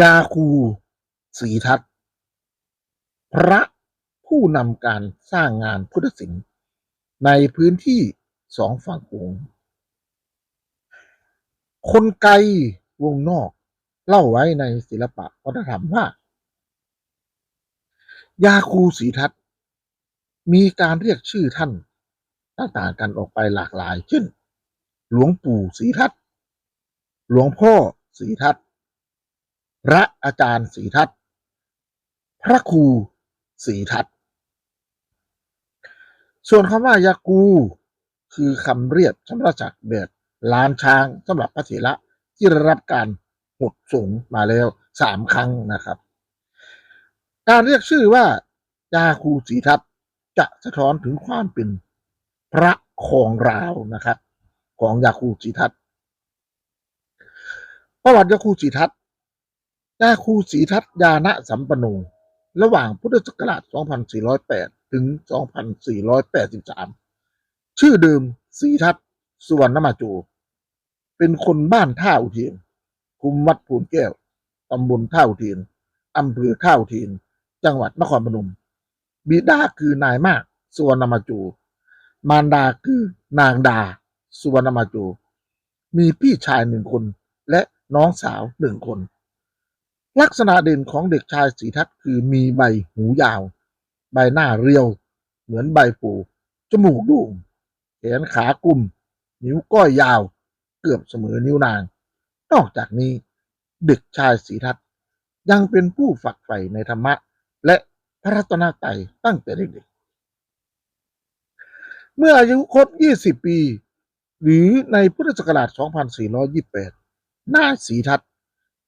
ยาคูศรีทัตน์พระผู้นำการสร้างงานพุทธศิลป์ในพื้นที่สองฝั่งโขงคนไกลวงนอกเล่าไว้ในศิลปะวัฒนธรรมว่า ยาคูศรีทัตน์มีการเรียกชื่อท่านต่างๆกันออกไปหลากหลายเช่น หลวงปู่ศรีทัตน์หลวงพ่อศรีทัตน์ พระอาจารย์ศรีทัตน์ พระครูศรีทัตน์ ส่วนคำว่ายากู คือคำเรียกสำหรับจักแบบลานช้างสำหรับพระเถระที่รับการหดสูงมาแล้วสามครั้งนะครับ การเรียกชื่อว่ายาคูศรีทัตน์จะสะท้อนถึงความเป็นพระของราวนะครับ ของยาคูศรีทัตน์ประวัติยาคูศรีทัตน์ ยาคูศรีทัตยานะสัมปโนระหว่างพุทธศักราช 2408 ถึง 2483 ชื่อเดิมศรีทัตสุวรรณมาโจ เป็นคนบ้านท่าอุเทนคุมวัดพูนแก้ว ตำบลท่าอุเทนอำเภอท่าอุเทนจังหวัดนครพนม บิดาคือนายมาก สุวรรณมาโจ มารดาคือนางดา สุวรรณมาโจ มีพี่ชายหนึ่งคนและน้องสาวหนึ่งคน ลักษณะเด่นของเด็กชายสีทัศน์คือมีใบหูยาว ใบหน้าเรียว เหมือนใบปูจมูกโด่งแขนขากลุ่มนิ้วก้อยยาว เกือบเสมอนิ้วนาง นอกจากนี้ เด็กชายสีทัศน์ยังเป็นผู้ฝักใฝ่ในธรรมะ และพระรัตนตรัยตั้งแต่เด็กๆ เมื่ออายุครบ 20 ปี หรือในพุทธศักราช 2428 นาสีทัศน์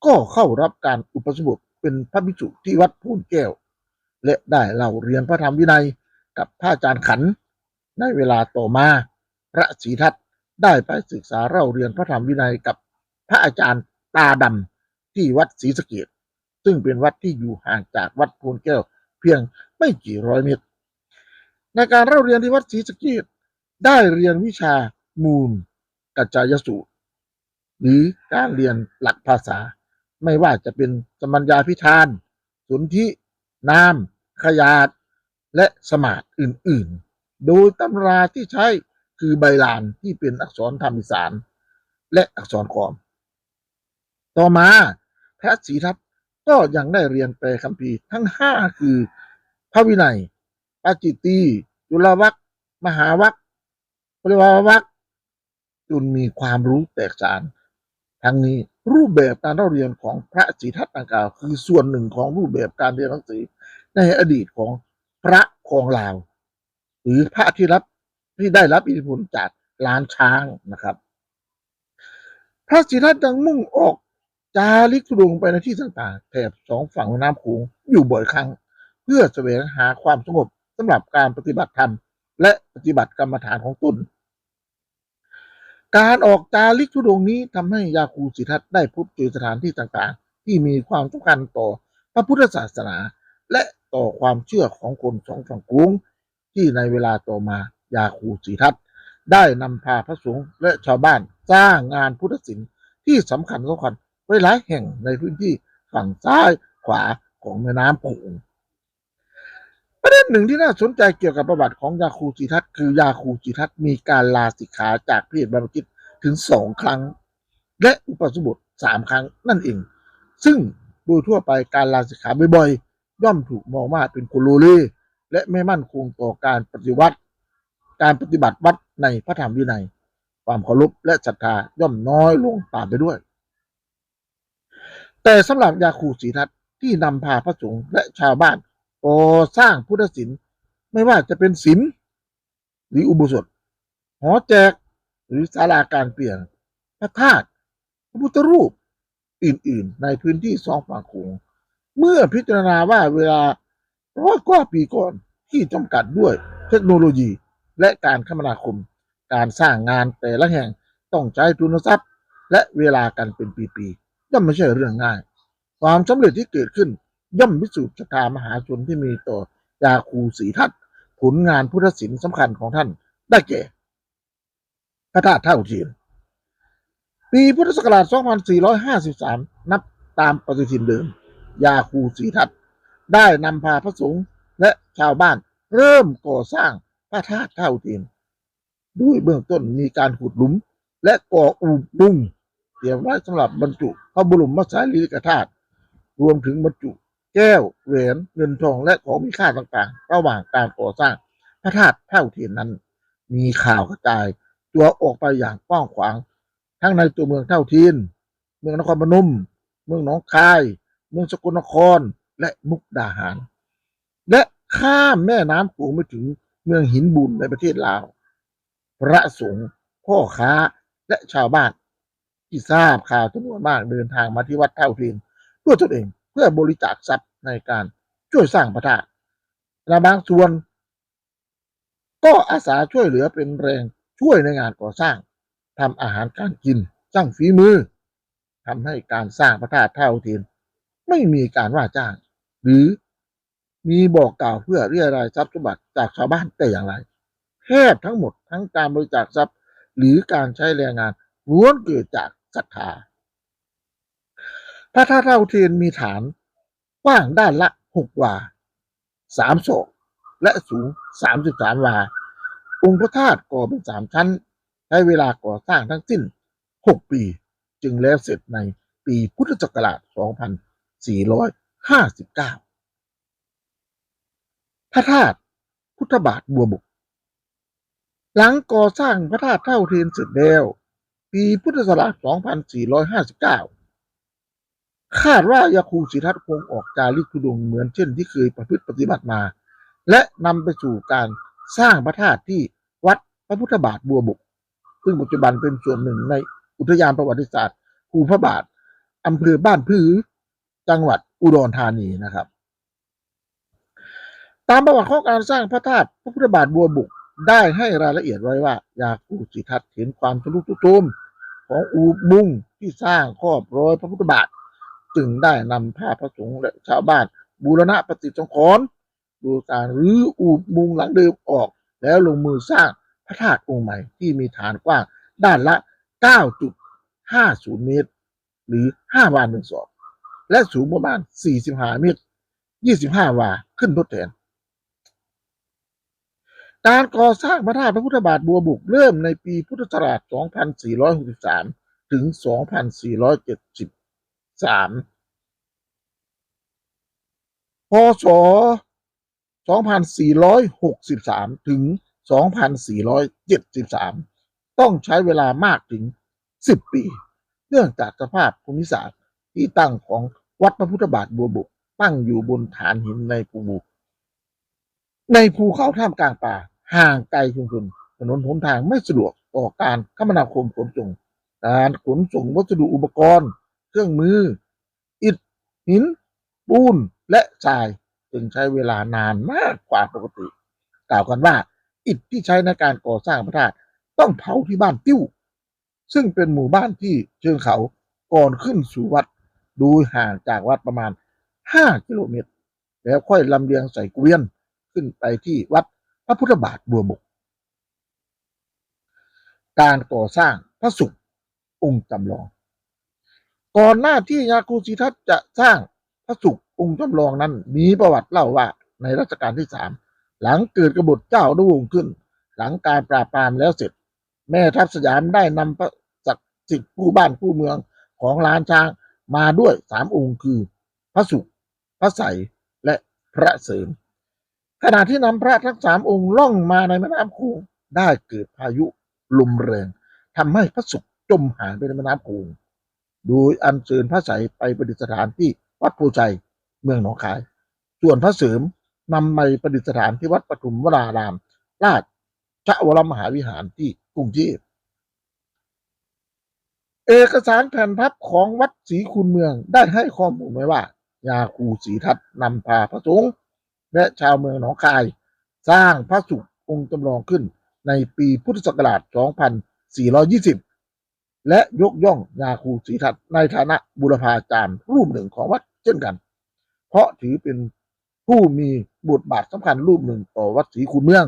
ก็เข้ารับการอุปสมบทเป็นพระภิกษุที่วัดพูนแก้ว และได้เล่าเรียนพระธรรมวินัยกับพระอาจารย์ขัน ในเวลาต่อมา พระศรีทัตได้ไปศึกษาเล่าเรียนพระธรรมวินัยกับพระอาจารย์ตาดำที่วัดศรีสะเกดซึ่งเป็นวัดที่อยู่ห่างจากวัดพูนแก้ว เพียงไม่กี่ร้อยเมตร ในการเล่าเรียนที่วัดศรีสะเกดได้เรียนวิชามูลกัจจายสูตร หรือการเรียนหลักภาษา ไม่ว่าจะเป็นสมัญญาพิธาน สุนทินามขยาดและสมาดอื่นๆ โดยตำราที่ใช้คือใบลานที่เป็นอักษรธรรมอีสาน และอักษรขอม ต่อมาพระศรีทัตน์ก็ยังได้เรียนแปลคัมภีร์ทั้งห้าคือ พระวินัยปาจิตตีจุลวัคมหาวัคปริวาวัคจนมีความรู้แตกฉานทั้งนี้ รูปแบบการเล่าเรียนของพระศรีทัตน์ดังกล่าวคือส่วนหนึ่งของรูปแบบการเรียนหนังสือในอดีตของพระของลาว หรือพระที่รับที่ได้รับอิทธิพลจากล้านช้างนะครับ พระศรีทัตน์ยังมุ่งออกจาริกธุดงไปในที่ต่างๆแถบสองฝั่งแม่น้ำโขงอยู่บ่อยครั้ง เพื่อแสวงหาความสงบสำหรับการปฏิบัติธรรม และปฏิบัติกรรมฐานของตน การออกจาริกธุดงนี้ทำให้ยาคูสิทัตน์ได้พบเจอสถานที่ต่างๆ ที่มีความสำคัญต่อพระพุทธศาสนา และต่อความเชื่อของคนสองฝั่งโขงที่ในเวลาต่อมายาคูสิทัตน์ได้นำพาพระสงฆ์และชาวบ้านสร้างงานพุทธศิลป์ที่สำคัญสำคัญไว้หลายแห่งในพื้นที่ฝั่งซ้ายขวาของแม่น้ำโขง ประเด็นหนึ่งที่น่าสนใจเกี่ยวกับประวัติของยาคูจิทัตคือยาคูจิทัตมีการลาสิกขาจากประเพศบรรพชิตถึงสองครั้ง และอุปสมบทสามครั้งนั่นเอง ซึ่งโดยทั่วไปการลาสิกขาบ่อยๆ ย่อมถูกมองว่าเป็นโคโลเลและไม่มั่นคงต่อการปฏิวัติ การปฏิบัติวัดในพระธรรมวินัย ความเคารพและศรัทธาย่อมน้อยลงตามไปด้วย แต่สำหรับยาคูศรีทัตที่นำพาพระสงฆ์และชาวบ้าน ก่อสร้างพุทธศิลป์ไม่ว่าจะเป็นศิลป์หรืออุโบสถ หอแจก หรือศาลาการเปลี่ยนพระธาตุพระพุทธรูปอื่น ๆ ในพื้นที่สองฝั่งโขงเมื่อพิจารณาว่าเวลาร้อยกว่าปีก่อนที่จำกัดด้วยเทคโนโลยีและการคมนาคม การสร้างงานแต่ละแห่งต้องใช้ทุนทรัพย์ และเวลากันเป็นปี ๆย่อมไม่ใช่เรื่องง่าย ความสำเร็จที่เกิดขึ้น ย่อมพิสูจน์ศรัทธามหาชนที่มีต่อยาคูศรีทัตน์ผลงานพุทธศิลป์สำคัญของท่านได้แก่พระธาตุเท่าเทียมปีพุทธศักราช 2453 นับตามปฏิทินเดิม ยาคูศรีทัตได้นำพาพระสงฆ์และชาวบ้านเริ่มก่อสร้างพระธาตุเท่าเทียมด้วยเบื้องต้นมีการขุดหลุม และก่ออูบุงเตรียมไว้สำหรับบรรจุพระบรมสารีริกธาตุรวมถึงบรรจุ แก้วแหวนเงินทองและของมีค่าต่างๆ ระหว่างการก่อสร้างพระธาตุเท่าเทียมนั้น มีข่าวกระจาย ตัวออกไปอย่างกว้างขวาง ทั้งในตัวเมืองเท่าเทียนเมืองนครพนม เมืองหนองคาย เมืองสกลนครและมุกดาหาร และข้ามแม่น้ำโขงไปถึงเมืองหินบุญในประเทศลาว พระสงฆ์พ่อค้าและชาวบ้านที่ทราบข่าวจำนวนมากเดินทางมาที่วัดเท่าเทียนด้วยตนเอง เพื่อบริจาคทรัพย์ในการช่วยสร้างพระธาตุและบางส่วน ก็อาสาช่วยเหลือเป็นแรงช่วยในงานก่อสร้างทำอาหารการกินสร้างฝีมือทำให้การสร้างพระธาตุเท่าเทียนไม่มีการว่าจ้าง หรือมีบอกกล่าวเพื่อเรียรายทรัพย์สมบัติจากชาวบ้านแต่อย่างไรแทบทั้งหมดทั้งการบริจาคทรัพย์ หรือการใช้แรงงานล้วนเกิดจากศรัทธา พระธาตุเท่าเทียนมีฐานกว้างด้านละหกวาสามศอกและสูงสามสิบสามวา องค์พระธาตุก่อเป็นสามชั้น ใช้เวลาก่อสร้างทั้งสิ้นหกปี จึงแล้วเสร็จในปีพุทธศักราช 2459 พระธาตุพุทธบาทบัวบก หลังก่อสร้างพระธาตุเท่าเทียนเสร็จแล้ว ปีพุทธศักราช 2459 คาดว่ายาคูศรีทัตคงออกจาริกทุดงเหมือนเช่นที่เคยประพฤติปฏิบัติมา และนำไปสู่การสร้างพระธาตุที่วัดพระพุทธบาทบัวบกซึ่งปัจจุบันเป็นส่วนหนึ่งในอุทยานประวัติศาสตร์ภูพระบาทอำเภอบ้านพือจังหวัดอุดรธานีนะครับ ตามประวัติของการสร้างพระธาตุพระพุทธบาทบัวบกได้ให้รายละเอียดไว้ว่า ยาคูศรีทัตเห็นความทะลุทุโทมของอูบุงที่สร้างครอบร้อยพระพุทธบาท จึงได้นำผ้าพระสงฆ์และชาวบ้านบูรณะปฏิสังขรณ์ดยการรื้ออูบุงหลังเดิมออก แล้วลงมือสร้างพระธาตุองค์ใหม่ที่มีฐานกว้างด้านละ 9.50 เมตร หรือ 5 วาหนึ่งศอกและสูงประมาณ 45 เมตร 25 วาขึ้นทดแทน การก่อสร้างพระธาตุพระพุทธบาทบัวบุกเริ่มในปีพุทธศักราช 2463 ถึง 2470 2473พศ2463ถึง2473ต้องใช้เวลามากถึง10ปี เนื่องจากสภาพภูมิศาสตร์ที่ตั้งของวัดพระพุทธบาทบัวบุกตั้งอยู่บนฐานหินในภูบุกในภูเขาท่ามกลางป่า ห่างไกลชุมชนถนนหนทางไม่สะดวกต่อการคมนาคมขนส่งการขนส่งวัสดุอุปกรณ์ เครื่องมือ อิฐ หิน ปูน และทราย จึงใช้เวลานานมากกว่าปกติ กล่าวกันว่า อิฐที่ใช้ในการก่อสร้างพระธาตุต้องเผาที่บ้านติ้ว ซึ่งเป็นหมู่บ้านที่เชิงเขาก่อนขึ้นสู่วัด ดูห่างจากวัดประมาณ 5 กิโลเมตร แล้วค่อยลำเลียงใส่เกวียนขึ้นไปที่วัดพระพุทธบาทบัวบก การก่อสร้างพระสุองค์จำลอง ก่อนหน้าที่ยาคูศรีทัตจะสร้างพระสุองค์จำลองนั้น มีประวัติเล่าว่าในรัชกาลที่สามหลังเกิดกบฏเจ้าดวงขึ้น หลังการปราบปรามแล้วเสร็จ แม่ทัพสยามได้นำพระศักดิ์สิทธิ์ผู้บ้านผู้เมืองของล้านช้างมาด้วยสามองค์คือ พระสุพระใสและพระเสริมขณะที่นำพระทั้งสามองค์ล่องมาในแม่น้ำโขงได้เกิดพายุลมแรงทำให้พระสุขจมหายไปในแม่น้ำโขง โดยอัญเชิญพระใสไปประดิษฐานที่วัดโพชัยเมืองหนองคาย ส่วนพระเสริมนำไปประดิษฐานที่วัดปฐุมวราราม ราชวรมหาวิหารที่กรุงเทพเอกสารแผ่นพับของวัดศรีคุณเมืองได้ให้ข้อมูลไว้ว่ายาคูศรีทัตนำพาพระสงฆ์และชาวเมืองหนองคาย สร้างพระสุของค์จำลองขึ้นในปีพุทธศักราช 2420 และยกย่องยาคูศรีทัตในฐานะบุรพาจารย์รูปหนึ่งของวัดเช่นกัน เพราะถือเป็นผู้มีบทบาทสำคัญรูปหนึ่งต่อวัดศรีคุณเมือง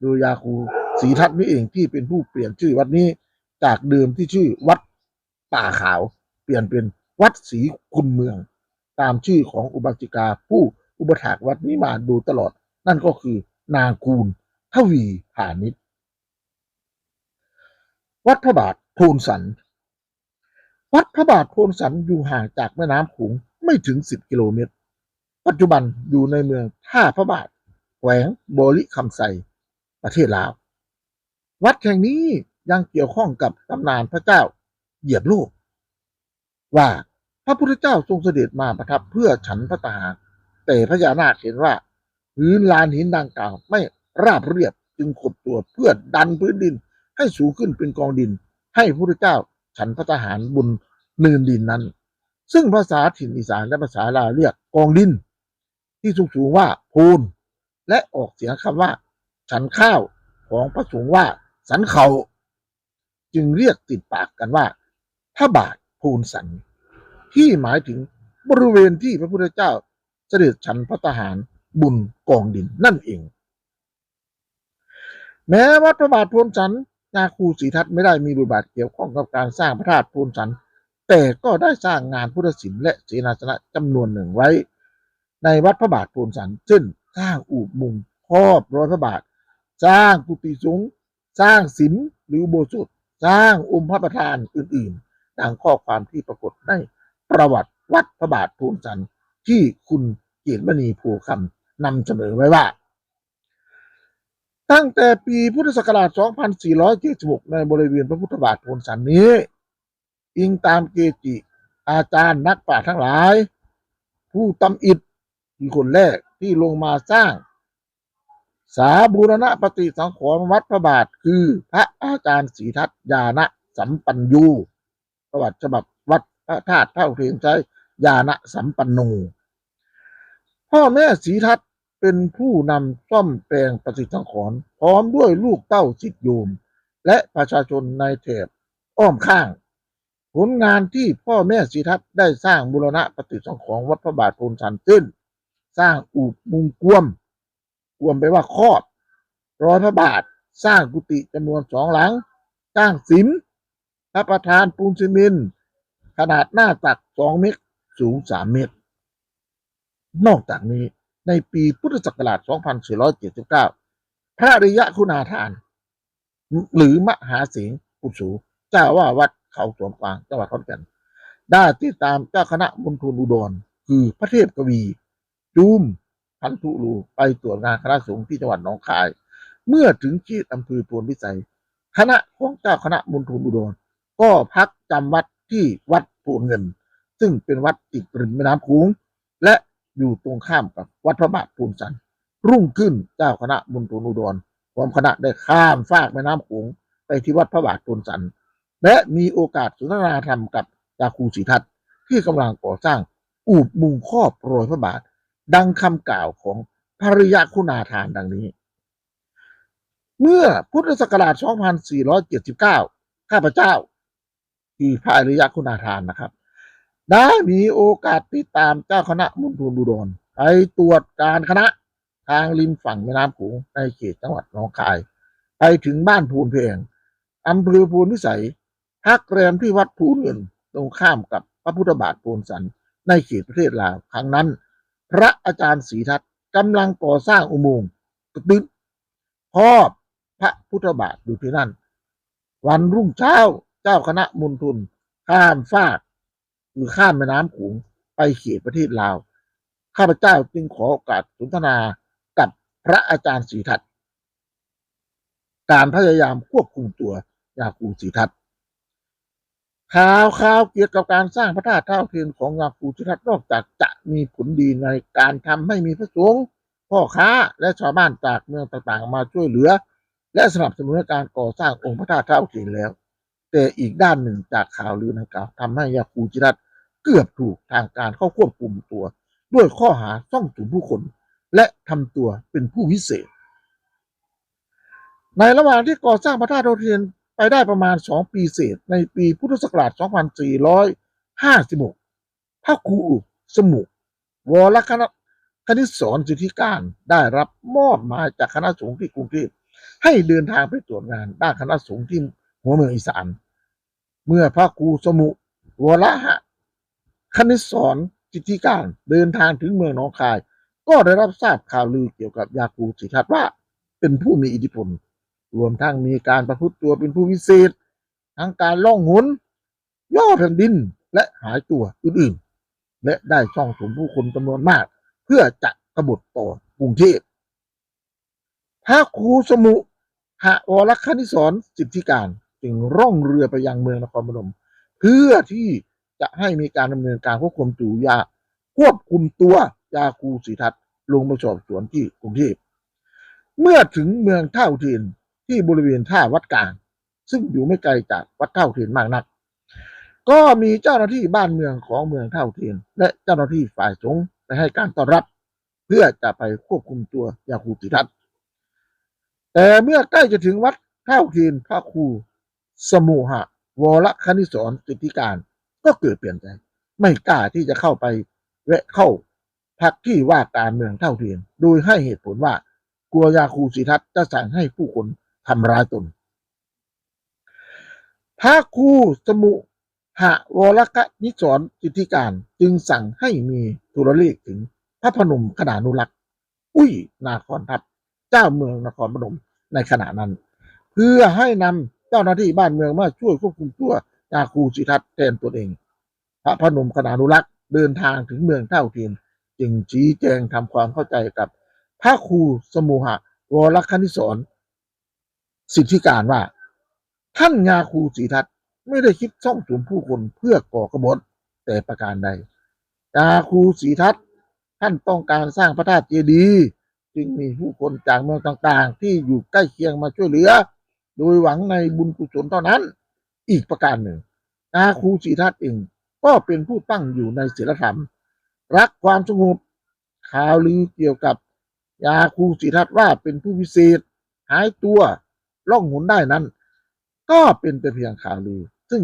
โดยยาคูศรีทัตนี่เองที่เป็นผู้เปลี่ยนชื่อวัดนี้จากเดิมที่ชื่อวัดป่าขาว เปลี่ยนเป็นวัดศรีคุณเมือง ตามชื่อของอุบาสิกาผู้อุปถากวัดนี้มาโดูตลอด นั่นก็คือนางคูณทวีพาณิชวัดพระบาท พนสัน วัดพระบาทโพนสันอยู่ห่างจากแม่น้ำขงไม่ถึง 10 กิโลเมตร ปัจจุบันอยู่ในเมืองท่าพระบาทแขวงบริคำไซประเทศลาว วัดแห่งนี้ยังเกี่ยวข้องกับตำนานพระเจ้าเหยียบโลก ว่าพระพุทธเจ้าทรงเสด็จมาประทับเพื่อฉันพระตาหารแต่พญานาคเห็นว่าพื้นลานหินดังกล่าวไม่ราบเรียบจึงขดตัวเพื่อดันพื้นดินให้สูงขึ้นเป็นกองดิน ให้พระพุทธเจ้าฉันพระตาหารบนเนินดินนั้น ซึ่งภาษาถิ่นอีสานและภาษาลาวเรียกกองดิน ที่สูงสูงว่าพูนและออกเสียงคำว่า ฉันข้าวของพระสงฆ์ว่าสันเขา จึงเรียกติดปากกันว่าพระบาทพูนสัน ที่หมายถึงบริเวณที่พระพุทธเจ้าเสด็จฉันพระทหารบุญกองดินนั่นเอง แม้วัดพระบาทโพนสัน นาคูศรีทัตไม่ได้มีบทบาทเกี่ยวข้องกับการสร้างพระธาตุโพนสัน แต่ก็ได้สร้างงานพุทธศิลป์และเสนาสนะจำนวนหนึ่งไว้ ในวัดพระบาทโพนสันเช่นสร้างอูบมุงครอบร้อยพระบาท สร้างกุฏิสูง สร้างศิลป์หรือโบสถ์สร้างองค์พระประธานอื่นๆดังข้อความที่ปรากฏในประวัติวัดพระบาทโพนสันที่คุณเกียรติมณีภูคำนำเสนอไว้ว่า ตั้งแต่ปีพุทธศักราช 2476 ในบริเวณพระพุทธบาทโพนสันนี้ อิงตามเกจิ อาจารย์นักปราชญ์ทั้งหลาย ผู้ตำอิฐคือคนแรกที่ลงมาสร้าง สาบูรณะปฏิสังขรณ์วัดพระบาทคือพระอาจารย์ศรีทัตยานะสัมปัญญูประวัติฉบับวัดพระธาตุเท่าเทียมใจยานะสัมปันโนพ่อแม่ศรีทัต เป็นผู้นำซ่อมแปลงปฏิสังขรณ์พร้อมด้วยลูกเต้าสิทธิโยม และประชาชนในแถบอ้อมข้าง ผลงานที่พ่อแม่ศรีทัตได้สร้างบูรณะปฏิสังขรณ์วัดพระบาทโพนสันขึ้น สร้างอูบมุงกวม กวมไปว่าครอบร้อยพระบาทสร้างกุฏิจำนวนสองหลัง สร้างศิมพระประธานปูนซีเมนขนาดหน้าตักสองเมตรสูงสามเมตร นอกจากนี้ ในปีพุทธศักราช 2479 พระริยะคุณาทาน หรือมหาสิงห์ปุสูเจ้าว่าวัดเขาสวนกวางจังหวัดขอนแก่นได้ติดตามเจ้าคณะมณฑลอุดรคือพระเทพกวีจูมพันธุรูไปตรวจงานคณะสงฆ์ที่จังหวัดหนองคาย เมื่อถึงที่อำเภอโพนพิสัย คณะของเจ้าคณะมณฑลอุดรก็พักจำวัดที่วัดโพนเงิน ซึ่งเป็นวัดติดริมแม่น้ำคูงและ อยู่ตรงข้ามกับวัดพระบาทภูนสัน รุ่งขึ้นเจ้าคณะมณฑลอุดรพร้อมคณะได้ข้ามฟากแม่น้ำโขงไปที่วัดพระบาทภูนสัน และมีโอกาสสนทนาธรรมกับยาคูศรีทัตที่กำลังก่อสร้างอูบมุงครอบโรยพระบาท ดังคำกล่าวของภริยาคุณาทานดังนี้ เมื่อพุทธศักราช 2479 ข้าพเจ้าคือพระอริยคุณาทานนะครับ ได้มีโอกาสติดตามเจ้าคณะมณฑลอุดรไปตรวจการคณะทางริมฝั่งแม่น้ำโขงในเขตจังหวัดหนองคาย ไปถึงบ้านพูนเพงอำเภอพูนวิสัยพักแรมที่วัดภูเงินตรงข้ามกับพระพุทธบาทโพนสัน ในเขตประเทศลาวครั้งนั้น พระอาจารย์ศรีทัตกำลังก่อสร้างอุโมงค์กระตึ๊บครอบพระพุทธบาทอยู่ที่นั่น วันรุ่งเช้าเจ้าคณะมณฑลข้ามฟาก หรือข้ามแม่น้ำขงไปเขตประเทศลาว ข้าพเจ้าจึงขอโอกาสสนทนากับพระอาจารย์ศรีทัตการพยายามควบคุมตัวยาคูศรีทัตข่าวข่าวเกี่ยวกับการสร้างพระธาตุเท่าเทียมของยาคูศรีทัตนอกจากจะมีผลดีในการทำให้มีพระสงฆ์พ่อค้าและชาวบ้านจากเมืองต่างๆ มาช่วยเหลือ และสนับสนุนในการก่อสร้างองค์พระธาตุเท่าเทียมแล้ว แต่อีกด้านหนึ่งจากข่าวลือดังกล่าวทำให้ยาคูจิรัต เกือบถูกทางการเข้าควบคุมตัว ด้วยข้อหาซ่องสุมผู้คน และทำตัวเป็นผู้วิเศษ ในระหว่างที่ก่อสร้างพระธาตุดาวเทียนไปได้ประมาณ 2 ปีเศษ ในปีพุทธศักราช 2456 พระครูสมุกวรคณะคณิตสอนสิทธิการได้รับมอบหมายจากคณะสงฆ์ที่กรุงเทพให้เดินทางไปตรวจงานด้านคณะสงฆ์ที่หัวเมืองอีสาน เมื่อพระครูสมุวรหะ คณิตสอนจิติการเดินทางถึงเมืองหนองคาย ก็ได้รับทราบข่าวลือเกี่ยวกับยาคูศรีทัตน์ว่า เป็นผู้มีอิทธิพล รวมทั้งมีการประพฤติตัวเป็นผู้วิเศษ ทั้งการล่องหนย่อแผ่นดินและหายตัวอื่นๆ และได้ช่องสมผู้คนจำนวนมาก เพื่อจะกบฏต่อกรุงเทพพระครูสมุหวรคณิสรสิทธิการจึงร่องเรือไปยังเมืองนครพนม เพื่อที่ จะให้มีการดำเนินการควบคุมตัวยาควบคุมตัวยาคูศรีทัตน์ลงมาสอบสวนที่กรุงเทพเมื่อถึงเมืองท่าอุเทนที่บริเวณท่าวัดกลางซึ่งอยู่ไม่ไกลจากวัดท่าอุเทนมากนัก ก็มีเจ้าหน้าที่บ้านเมืองของเมืองท่าอุเทนและเจ้าหน้าที่ฝ่ายสงฆ์ไปให้การต้อนรับ เพื่อจะไปควบคุมตัวยาคูศรีทัตน์แต่เมื่อใกล้จะถึงวัดท่าอุเทนพระครูสมุหะวรคณิสรสิทธิการ ก็เกิดเปลี่ยนใจ ไม่กล้าที่จะเข้าไปแวะเข้าพักที่ว่าการเมืองเท่าเทียม โดยให้เหตุผลว่ากลัวยาคูศรีทัตน์จะสั่งให้ผู้คนทำร้ายตนพระครูสมุหะวรกนิสรสิทธิการจึงสั่งให้มีโทรเลขถึงพระพนมขนานุรักษ์ อุ้ยนาครทัพ เจ้าเมืองนครพนมในขณะนั้น เพื่อให้นำเจ้าหน้าที่บ้านเมืองมาช่วยควบคุมตัว ยาคูศรีทัตน์แทนตนเอง พระพนมขนานุรักษ์เดินทางถึงเมืองเท่าเทียมจึงชี้แจงทำความเข้าใจกับ พระครูสมุหะวรคณิสรสิทธิการว่า ท่านยาคูศรีทัตน์ไม่ได้คิดซ่องสุมผู้คนเพื่อก่อกบฏแต่ประการใดยาคูศรีทัตน์ท่านต้องการสร้างพระธาตุเจดีย์จึงมีผู้คนจากเมืองต่างๆ ที่อยู่ใกล้เคียงมาช่วยเหลือ โดยหวังในบุญกุศลเท่านั้น อีกประการหนึ่งยาคูศรีทัตน์เองก็เป็นผู้ตั้งอยู่ในศีลธรรม รักความสงบข่าวลือเกี่ยวกับยาคูศรีทัตน์ว่าเป็นผู้พิเศษ หายตัวล่องหนได้นั้น ก็เป็นแต่เพียงข่าวลือ ซึ่ง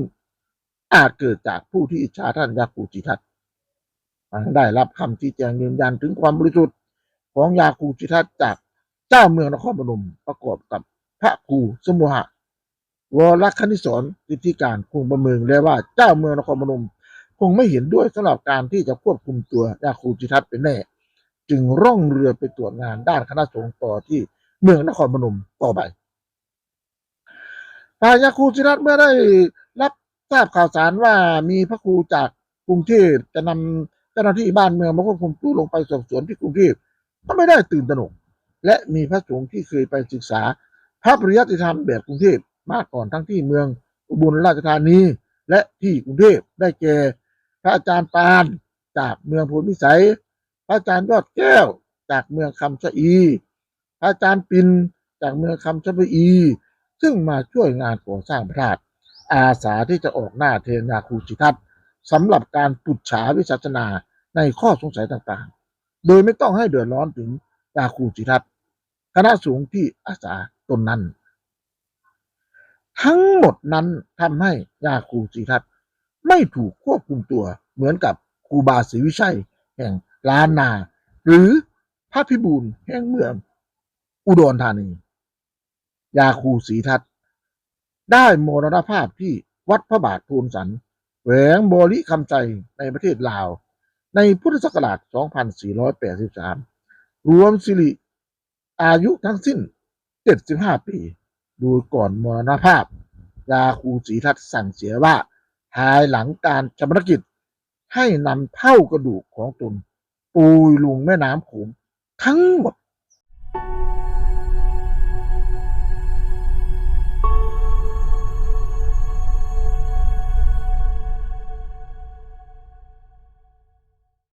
อาจเกิดจากผู้ที่อิจฉาท่านยาคูศรีทัตน์ได้รับคำชี้แจงยืนยันถึงความบริสุทธิ์ของยาคูศรีทัตน์จากเจ้าเมืองนครพนมประกอบกับพระครูสมุหะ วรคณิสรสิทธิการคงประเมินได้ว่าเจ้าเมืองนครพนมคงไม่เห็นด้วยสำหรับการที่จะควบคุมตัวยาคูจิทัตน์เป็นแน่ จึงร่องเรือไปตรวจงานด้านคณะสงฆ์ต่อที่เมืองนครพนมต่อไปฝ่ายาคูจิทัตน์เมื่อได้รับทราบข่าวสารว่ามีพระครูจากกรุงเทพจะนำเจ้าหน้าที่บ้านเมืองมาควบคุมตัวลงไปสอบสวนที่กรุงเทพก็ไม่ได้ตื่นตระหนกและมีพระสงฆ์ที่เคยไปศึกษาพระปริยัติธรรมแบบกรุงเทพ มาก่อนทั้งที่เมืองอุบลราชธานี และที่กรุงเทพได้แก่พระอาจารย์ปานจากเมืองพธิวิสัย พระอาจารย์ยอดแก้วจากเมืองคำชะอี พระอาจารย์ปินจากเมืองคำชะอี ซึ่งมาช่วยงานก่อสร้างพระธาตุอาสาที่จะออกหน้าเทนาคูจิทัตสำหรับการปุจฉาวิสัชนาในข้อสงสัยต่างๆ โดยไม่ต้องให้เดือดร้อนถึงยาคูจิทัตคณะสูงที่อาสาตนนั้น ทั้งหมดนั้นทำให้ยาคูจิทัตน์ไม่ถูกควบคุมตัวเหมือนกับครูบาศรีวิชัย แห่งล้านนา หรือพระพิบูลแห่งเมือง อุดรธานี ยาคูศรีทัตน์ได้มรณภาพที่วัดพระบาทภูมสันแหวงบริคำใจในประเทศลาว ในพุทธศักราช 2483 รวมสิริอายุทั้งสิ้น 75 ปี โดยก่อนมรณภาพยาคูศรีทัตน์สั่งเสียว่าภายหลังการชำระกิจ ให้นำเท่ากระดูกของตนปูยลงแม่น้ำโขงทั้งหมด